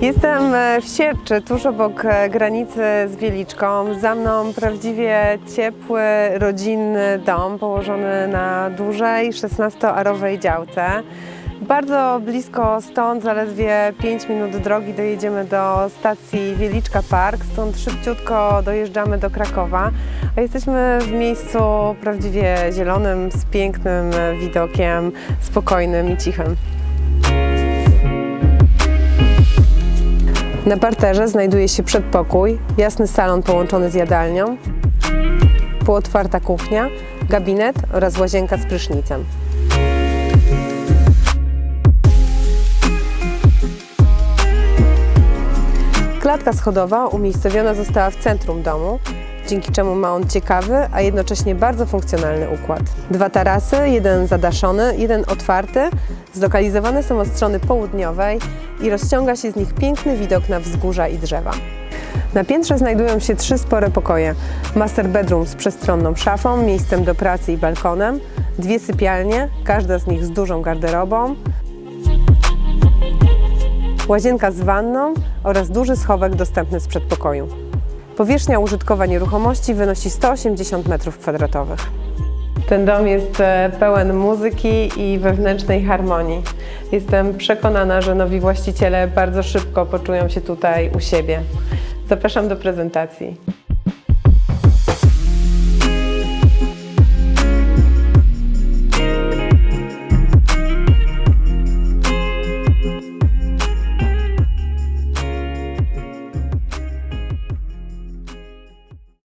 Jestem e, w Sierczy, tuż obok e, granicy z Wieliczką. Za mną prawdziwie ciepły, rodzinny dom położony na dużej, 16-arowej działce. Bardzo blisko stąd, zaledwie 5 minut drogi, dojedziemy do stacji Wieliczka Park. Stąd szybciutko dojeżdżamy do Krakowa. A jesteśmy w miejscu prawdziwie zielonym, z pięknym e, widokiem, spokojnym i cichym. Na parterze znajduje się przedpokój, jasny salon połączony z jadalnią, półotwarta kuchnia, gabinet oraz łazienka z prysznicem. Klatka schodowa umiejscowiona została w centrum domu, dzięki czemu ma on ciekawy, a jednocześnie bardzo funkcjonalny układ. Dwa tarasy, jeden zadaszony, jeden otwarty, zlokalizowane są od strony południowej i rozciąga się z nich piękny widok na wzgórza i drzewa. Na piętrze znajdują się trzy spore pokoje. Master bedroom z przestronną szafą, miejscem do pracy i balkonem, dwie sypialnie, każda z nich z dużą garderobą, łazienka z wanną oraz duży schowek dostępny z przedpokoju. Powierzchnia użytkowa nieruchomości wynosi 180 m2. Ten dom jest e, pełen muzyki i wewnętrznej harmonii. Jestem przekonana, że nowi właściciele bardzo szybko poczują się tutaj u siebie. Zapraszam do prezentacji.